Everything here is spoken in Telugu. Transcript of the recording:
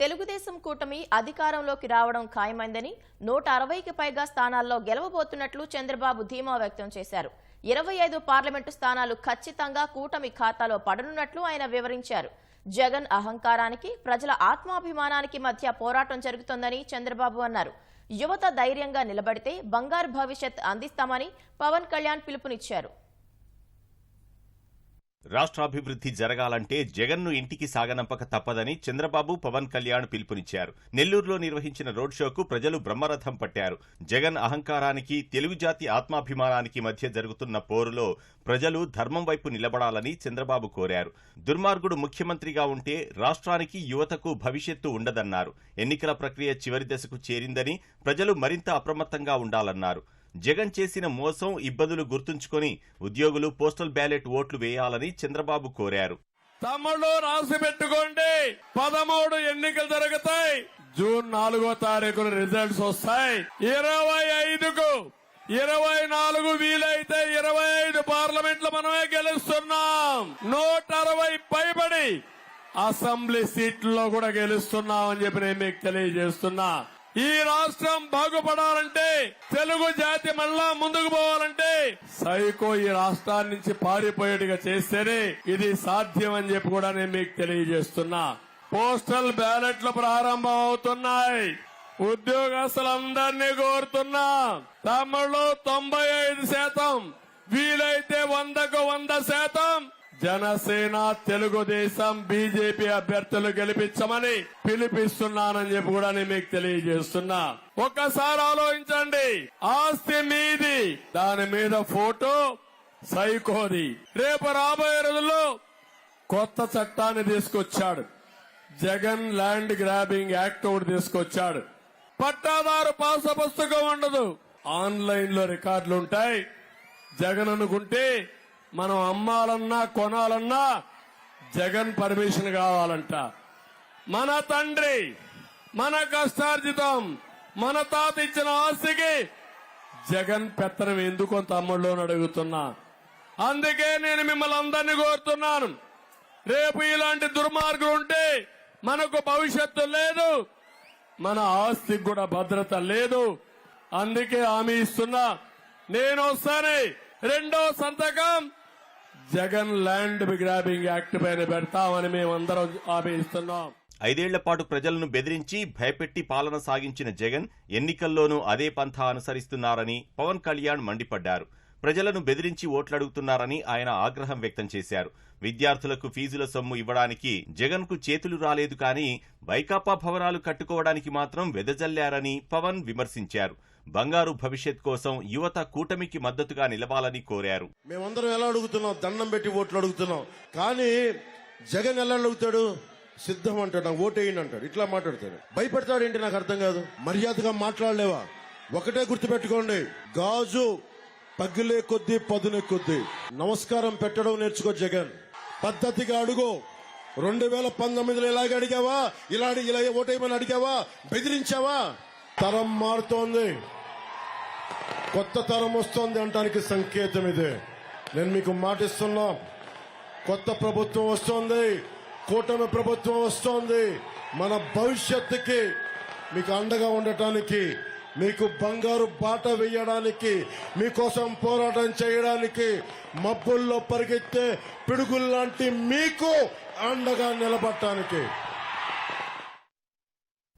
తెలుగుదేశం కూటమి అధికారంలోకి రావడం ఖాయమైందని నూట అరవైకి పైగా స్థానాల్లో గెలవబోతున్నట్లు చంద్రబాబు ధీమా వ్యక్తం చేశారు. ఇరవై ఐదు పార్లమెంటు స్థానాలు ఖచ్చితంగా కూటమి ఖాతాలో పడనున్నట్లు ఆయన వివరించారు. జగన్ అహంకారానికి ప్రజల ఆత్మాభిమానానికి మధ్య పోరాటం జరుగుతోందని చంద్రబాబు అన్నారు. యువత ధైర్యంగా నిలబడితే బంగారు భవిష్యత్ అందిస్తామని పవన్ కళ్యాణ్ పిలుపునిచ్చారు. రాష్ట్రాభివృద్ధి జరగాలంటే జగన్ను ఇంటికి సాగనంపక తప్పదని చంద్రబాబు పవన్ కళ్యాణ్ పిలుపునిచ్చారు. నెల్లూరులో నిర్వహించిన రోడ్ షోకు ప్రజలు బ్రహ్మరథం పట్టారు. జగన్ అహంకారానికి తెలుగు జాతి ఆత్మాభిమానానికి మధ్య జరుగుతున్న పోరులో ప్రజలు ధర్మం వైపు నిలబడాలని చంద్రబాబు కోరారు. దుర్మార్గుడు ముఖ్యమంత్రిగా ఉంటే రాష్ట్రానికి యువతకు భవిష్యత్తు ఉండదన్నారు. ఎన్నికల ప్రక్రియ చివరి దశకు చేరిందని ప్రజలు మరింత అప్రమత్తంగా ఉండాలన్నారు. జగన్ చేసిన మోసం ఇబ్బందులు గుర్తుంచుకొని ఉద్యోగులు పోస్టల్ బ్యాలెట్ ఓట్లు వేయాలని చంద్రబాబు కోరారు. తమ్ముళ్ళు రాసి పెట్టుకోండి. పదమూడు ఎన్నికలు జరుగుతాయి. జూన్ నాలుగో తారీఖున రిజల్ట్స్ వస్తాయి. ఇరవై ఐదుకు ఇరవై నాలుగు వీలైతే ఇరవై ఐదు పార్లమెంట్లు మనమే గెలుస్తున్నాం. నూట అరవై పైబడి అసెంబ్లీ సీట్లలో కూడా గెలుస్తున్నామని చెప్పి నేను మీకు తెలియజేస్తున్నా. ఈ రాష్ట్రం బాగుపడాలంటే తెలుగు జాతి మళ్ళా ముందుకు పోవాలంటే సైకో ఈ రాష్ట్రాన్ని నుంచి పారిపోయేట్టుగా చేస్తేనే ఇది సాధ్యం అని చెప్పి కూడా నేను మీకు తెలియజేస్తున్నా. పోస్టల్ బ్యాలెట్లు ప్రారంభం అవుతున్నాయి ఉద్యోగస్తులందరినీ కోరుతున్నా. తమలో తొంభై ఐదు శాతం వీలైతే వందకు వంద శాతం జనసేన తెలుగుదేశం బీజేపీ అభ్యర్థులు గెలిపించమని పిలిపిస్తున్నానని చెప్పి కూడా నేను మీకు తెలియజేస్తున్నా. ఒక్కసారి ఆలోచించండి. ఆస్తి మీది. దాని మీద ఫోటో సైకోది. రేపు రాబోయే రోజుల్లో కొత్త చట్టాన్ని తీసుకొచ్చాడు. జగన్ ల్యాండ్ గ్రాబింగ్ యాక్ట్ ఒకటి తీసుకొచ్చాడు. పట్టాదారు పాస పుస్తకం ఉండదు. ఆన్లైన్లో రికార్డులుంటాయి. జగన్ అనుకుంటే మనం అమ్మాలన్నా కొనాలన్నా జగన్ పర్మిషన్ కావాలంట. మన తండ్రి మన కష్టార్జితం మన తాత ఇచ్చిన ఆస్తికి జగన్ పెత్తనం ఎందుకు అంత అమ్ముళ్ళు అడుగుతున్నా? అందుకే నేను మిమ్మల్ని అందరినీ కోరుతున్నాను. రేపు ఇలాంటి దుర్మార్గులు ఉంటే మనకు భవిష్యత్తు లేదు మన ఆస్తికి కూడా భద్రత లేదు. అందుకే హామీ ఇస్తున్నా. నేను వస్తానే రెండో సంతకం జగన్ ల్యాండ్ గ్రాబింగ్ యాక్ట్ పైన పెడతామని మేమందరం హామీ ఇస్తున్నాం ఐదేళ్ళ పాటు ప్రజలను బెదిరించి భయపెట్టి పాలన సాగించిన జగన్ ఎన్నికల్లోనూ అదే పంథా అనుసరిస్తున్నారని పవన్ కళ్యాణ్ మండిపడ్డారు. ప్రజలను బెదిరించి ఓట్లడుగుతున్నారని ఆయన ఆగ్రహం వ్యక్తం చేశారు. విద్యార్థులకు ఫీజుల సొమ్ము ఇవ్వడానికి జగన్కు చేతులు రాలేదు కానీ వైకాపా భవనాలు కట్టుకోవడానికి మాత్రం వెదజల్లారని పవన్ విమర్శించారు. బంగారు భవిష్యత్ కోసం యువత కూటమికి మద్దతుగా నిలవాలని కోరారు. మేమందరం ఎలా అడుగుతున్నాం? దండం పెట్టి ఓట్లు అడుగుతున్నాం. కానీ జగన్ ఎలా అడుగుతాడు? సిద్ధం అంటాడు నాకు ఓటేయండి అంటాడు. ఇట్లా మాట్లాడతాడు. భయపెడతాడు ఏంటి నాకు అర్థం కాదు. మర్యాదగా మాట్లాడలేవా? ఒకటే గుర్తుపెట్టుకోండి. గాజు పగిలే కొద్దీ పదునే కొద్దీ. నమస్కారం పెట్టడం నేర్చుకో జగన్. పద్ధతిగా అడుగు. రెండు వేల పంతొమ్మిదిలో ఇలాగ అడిగావా? ఇలా ఇలా ఓటేయమని అడిగావా? బెదిరించావా? తరం మారుతోంది. కొత్త తరం వస్తోంది అంటానికి సంకేతం ఇదే. నేను మీకు మాటిస్తున్నా కొత్త ప్రభుత్వం వస్తోంది కూటమి ప్రభుత్వం వస్తోంది. మన భవిష్యత్తుకి మీకు అండగా ఉండటానికి మీకు బంగారు బాట వేయడానికి మీకోసం పోరాటం చేయడానికి మబ్బుల్లో పరిగెత్తే పిడుగుల్లాంటి మీకు అండగా నిలబడటానికి.